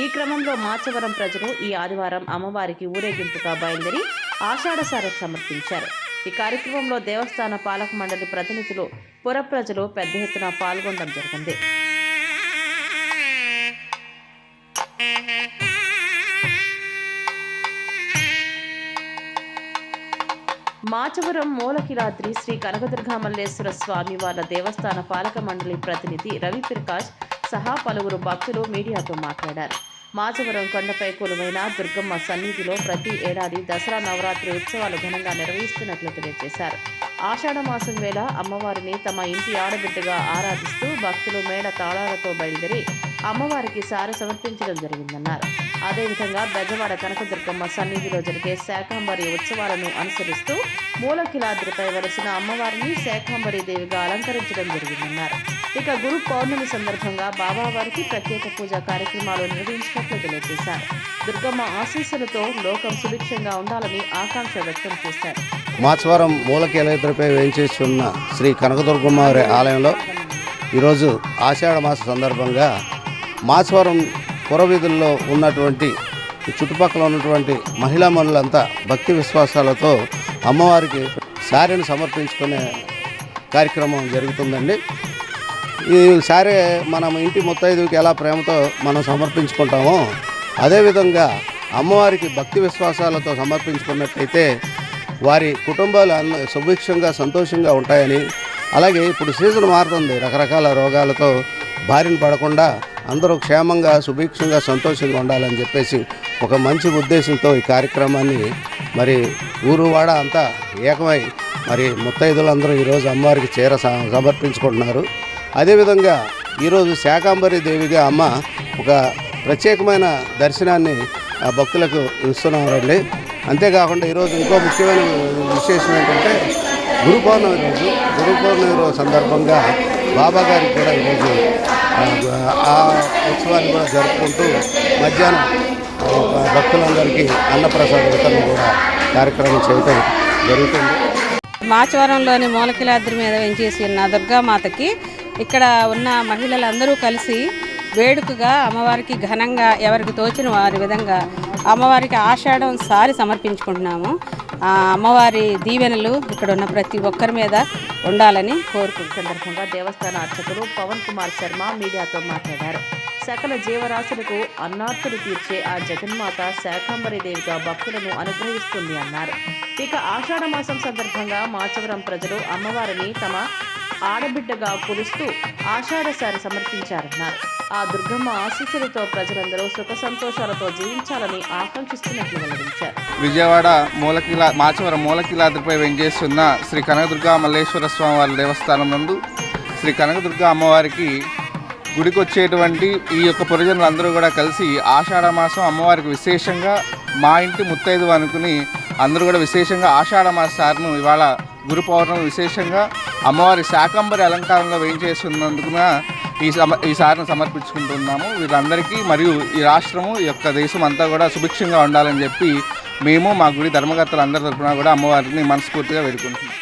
ఈ క్రమంలో మాచవరం ప్రజలు ఈ ఆదివారం అమ్మవారికి ఊరేగింపుగా బయలుదేరి ఆషాఢసార సమర్పించారు. ఈ కార్యక్రమంలో దేవస్థాన పాలక మండలి ప్రతినిధులు పుర ప్రజలు పెద్ద ఎత్తున పాల్గొనడం జరిగింది. మాచవరం మూలకిలాద్రి శ్రీ కనకదుర్గా మల్లేశ్వర స్వామి వారి దేవస్థాన పాలక మండలి ప్రతినిధి రవి ప్రకాష్ సహా పలువురు భక్తులు మీడియాతో మాట్లాడారు. మాచవరం కొండపై కొలువైన దుర్గమ్మ సన్నిధిలో ప్రతి ఏడాది దసరా నవరాత్రి ఉత్సవాలు ఘనంగా నిర్వహిస్తున్నట్లు తెలియజేశారు. ఆషాఢ మాసం వేళ అమ్మవారిని తమ ఇంటి ఆడబిడ్డగా ఆరాధిస్తూ భక్తులు మేళ తాళాలతో బయలుదేరి అమ్మవారికి సార సమర్పించడం జరిగిందన్నారు. అదేవిధంగా బెజవాడ కనకదుర్గమ్మ సన్నిధిలో జరిగే శాకాంబరి ఉత్సవాలను అనుసరిస్తూ మూలకిలాద్రిపై వెలసిన అమ్మవారిని శాకాంబరి దేవిగా అలంకరించడం జరిగిందన్నారు. ఇక గురు పౌర్ణమి సందర్భంగా బాబావారికి ప్రత్యేక పూజా కార్యక్రమాలు నిర్వహించినట్లు తెలియజేశారు. దుర్గమ్మ ఆశీస్సులతో లోకం సుభిక్షంగా ఉండాలని ఆకాంక్ష వ్యక్తం చేశారు. మాచవరం మూలకేలేతరపై వేయించేసి ఉన్న శ్రీ కనకదుర్గమ్మ వారి ఆలయంలో ఈరోజు ఆషాఢ మాస సందర్భంగా మాచవరం పురవీధుల్లో ఉన్నటువంటి చుట్టుపక్కల ఉన్నటువంటి మహిళా మనులంతా భక్తి విశ్వాసాలతో అమ్మవారికి శారీని సమర్పించుకునే కార్యక్రమం జరుగుతుందండి. ఈ శారీ మనం ఇంటి ముత్తైదుకి ఎలా ప్రేమతో మనం సమర్పించుకుంటామో అదేవిధంగా అమ్మవారికి భక్తి విశ్వాసాలతో సమర్పించుకున్నట్లయితే వారి కుటుంబాలు అన్న సుభిక్షంగా సంతోషంగా ఉంటాయని అలాగే ఇప్పుడు సీజన్ మారుతుంది. రకరకాల రోగాలతో బారిన పడకుండా అందరూ క్షేమంగా సుభిక్షంగా సంతోషంగా ఉండాలని చెప్పేసి ఒక మంచి ఉద్దేశంతో ఈ కార్యక్రమాన్ని మరి ఊరు వాడ అంతా ఏకమై మరి ముత్తైదులందరూ ఈరోజు అమ్మవారికి చీర సమర్పించుకుంటున్నారు. అదేవిధంగా ఈరోజు శాకాంబరి దేవిగా అమ్మ ఒక ప్రత్యేకమైన దర్శనాన్ని ఆ భక్తులకు ఇస్తున్నారండి అంతేకాకుండా ఈరోజు ఇంకో ముఖ్యమైన విశేషం ఏంటంటే గురు పౌర్ణమి రోజు గురు పౌర్ణమి రోజు సందర్భంగా బాబా గారికి కూడా ఈరోజు ఆ, ఉత్సవాన్ని కూడా జరుపుకుంటూ మధ్యాహ్నం భక్తులందరికీ అన్నప్రసాద వితరణ కూడా కార్యక్రమం చేయటం జరుగుతుంది. మాచవరంలోని మూలకిలాద్రి మీద వెంచేసి ఉన్న దుర్గామాతకి ఇక్కడ ఉన్న మహిళలందరూ కలిసి వేడుకగా అమ్మవారికి ఘనంగా ఎవరికి తోచిన వారి విధంగా అమ్మవారికి ఆషాఢం సారి సమర్పించుకుంటున్నాము. అమ్మవారి దీవెనలు ఇక్కడ ఉన్న ప్రతి ఒక్కరి మీద ఉండాలని కోరుకుంటున్నాము సందర్భంగా దేవస్థాన అర్చకులు పవన్ కుమార్ శర్మ మీడియాతో మాట్లాడారు. సకల జీవరాశులకు అన్నార్తులు తీర్చే ఆ జగన్మాత శాకాంబరి దేవిగా భక్తులను అనుగ్రహిస్తుంది అన్నారు. ఇక ఆషాఢ మాసం సందర్భంగా మాచవరం ప్రజలు అమ్మవారిని తమ ఆడబిడ్డగా కొలుస్తూ ఆషాఢసారి సమర్పించారన్నారు. ఆ దుర్గమ్మ ఆశీస్సులతో ప్రజలందరూ సుఖ సంతోషాలతో జీవించాలని ఆకాంక్షిస్తున్నట్లు వెల్లడించారు. విజయవాడ మూలకిలా మాచవరం మూలకిలాద్రిపై వెంచేస్తున్న శ్రీ కనకదుర్గా మల్లేశ్వర స్వామి వారి దేవస్థానం నందు శ్రీ కనకదుర్గా అమ్మవారికి గుడికి వచ్చేటువంటి ఈ యొక్క పురజనులందరూ కూడా కలిసి ఆషాఢ మాసం అమ్మవారికి విశేషంగా మా ఇంటి ముత్తైదు అనుకుని అందరూ కూడా విశేషంగా ఆషాఢ మాస సార్ను ఇవాళ గురు పౌర్ణమి విశేషంగా అమ్మవారి శాకంబరి అలంకారంలో వేయించేస్తున్నందుకున ఈ సమ ఈ సారిని సమర్పించుకుంటున్నాము. వీరందరికీ మరియు ఈ రాష్ట్రము ఈ యొక్క దేశం అంతా కూడా సుభిక్షంగా ఉండాలని చెప్పి మేము మా గుడి ధర్మకర్తలు అందరి తరపున కూడా అమ్మవారిని మనస్ఫూర్తిగా వేడుకుంటున్నాం.